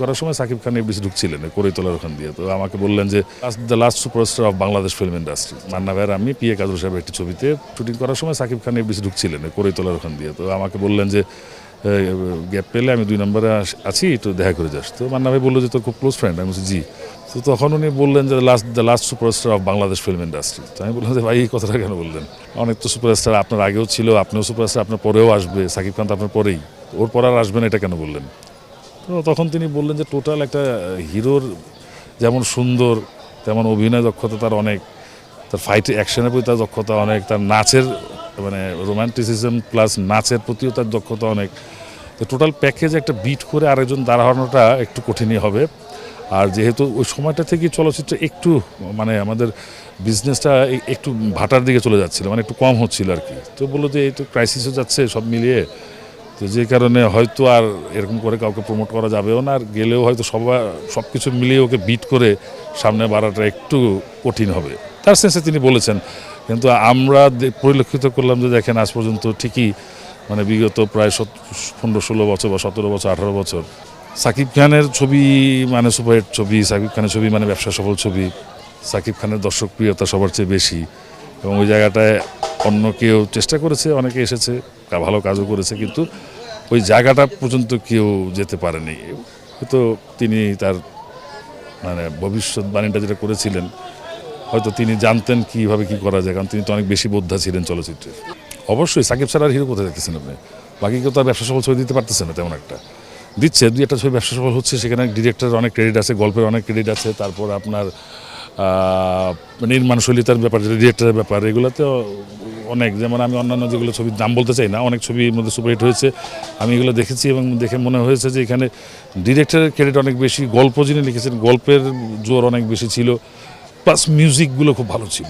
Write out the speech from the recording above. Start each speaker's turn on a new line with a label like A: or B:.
A: করার সময় সাকিব খান বেশি ঢুকছিলেন করে তোলার ওখান দিয়ে। তো আমাকে বললেন যে the last superstar of Bangladesh film industry Manna ভাইয়ের আমি পিএ কাজল সাহেবের একটি ছবিতে শুটিং করার সময় সাকিব খান বেশি ঢুকছিলেন করে তোলার ওখান দিয়ে। তো আমাকে বললেন যে গ্যাপ পেলে আমি দুই নম্বরে আছি, একটু দেখা করে যাস। তো মান্না ভাই বলল যে, তোর খুব ক্লোজ ফ্রেন্ড আমি বলছি, জি। তো তখন উনি বললেন যে last the last superstar of Bangladesh film industry তো আমি বললাম যে, ভাই, এই কথাটা কেন বললেন? অনেক তো সুপারস্টার আপনার আগেও ছিল, আপনিও সুপারস্টার আপনার পরেও আসবে, সাকিব খান তো আপনার পরেই। ওর পর আর আসবেন এটা কেন বললেন? তখন তিনি বললেন যে টোটাল একটা হিরোর যেমন সুন্দর, তেমন অভিনয় দক্ষতা তার অনেক, তার ফাইট অ্যাকশনের প্রতি তার দক্ষতা অনেক, তার নাচের মানে রোমান্টিসিজম প্লাস নাচের প্রতিও তার দক্ষতা অনেক। তো টোটাল প্যাকেজ একটা বিট করে আরেকজন দাঁড়ানোটা একটু কঠিনই হবে। আর যেহেতু ওই সময়টা থেকে চলচ্চিত্র একটু মানে আমাদের বিজনেসটা একটু ভাটার দিকে চলে যাচ্ছিল মানে একটু কম হচ্ছিল আর কি। তো বলল যে এই তো ক্রাইসিসও যাচ্ছে সব মিলিয়ে। তো যে কারণে হয়তো আর এরকম করে কাউকে প্রমোট করা যাবেও না, আর গেলেও হয়তো সবাই সব কিছু মিলিয়ে ওকে বিট করে সামনে বাড়াটা একটু কঠিন হবে। তার সেন্সে তিনি বলেছেন। কিন্তু আমরা পরিলক্ষিত করলাম যে দেখেন আজ পর্যন্ত ঠিকই মানে বিগত প্রায় সত- পনেরো, ষোলো বছর বা সতেরো বছর, আঠারো বছর সাকিব খানের ছবি মানে সুপারহিট ছবি, সাকিব খানের ছবি মানে ব্যবসা সফল ছবি। সাকিব খানের দর্শক প্রিয়তা সবার চেয়ে বেশি এবং ওই জায়গাটায় অন্য কেউ চেষ্টা করেছে, অনেকে এসেছে ভালো কাজও করেছে, কিন্তু ওই জায়গাটা পর্যন্ত কেউ যেতে পারেনি। হয়তো তিনি তার মানে ভবিষ্যৎবাণীটা যেটা করেছিলেন হয়তো তিনি জানতেন কীভাবে কি করা যায় কারণ তিনি তো অনেক বেশি বোদ্ধা ছিলেন চলচ্চিত্রে অবশ্যই সাকিব স্যার আর হিরো কোথায় দেখতেছেন আপনি? বাকি কেউ তো ব্যবসা সফল ছবি দিতে পারতেছে না তেমন একটা। দিচ্ছে দুই একটা ছবি ব্যবসা সফল হচ্ছে সেখানে ডিরেক্টরের অনেক ক্রেডিট আছে গল্পের অনেক ক্রেডিট আছে তারপর আপনার আহ, নির্মাণ শৈলিতার ব্যাপার ডিরেক্টরের ব্যাপার এগুলোতে অনেক। যেমন আমি অন্যান্য যেগুলো ছবির নাম বলতে চাই না, অনেক ছবির মধ্যে সুপারহিট হয়েছে। আমি এগুলো দেখেছি এবং দেখে মনে হয়েছে যে এখানে ডিরেক্টরের ক্রেডিট অনেক বেশি, গল্প যিনি লিখেছেন, গল্পের জোর অনেক বেশি ছিল প্লাস মিউজিকগুলো খুব ভালো ছিল।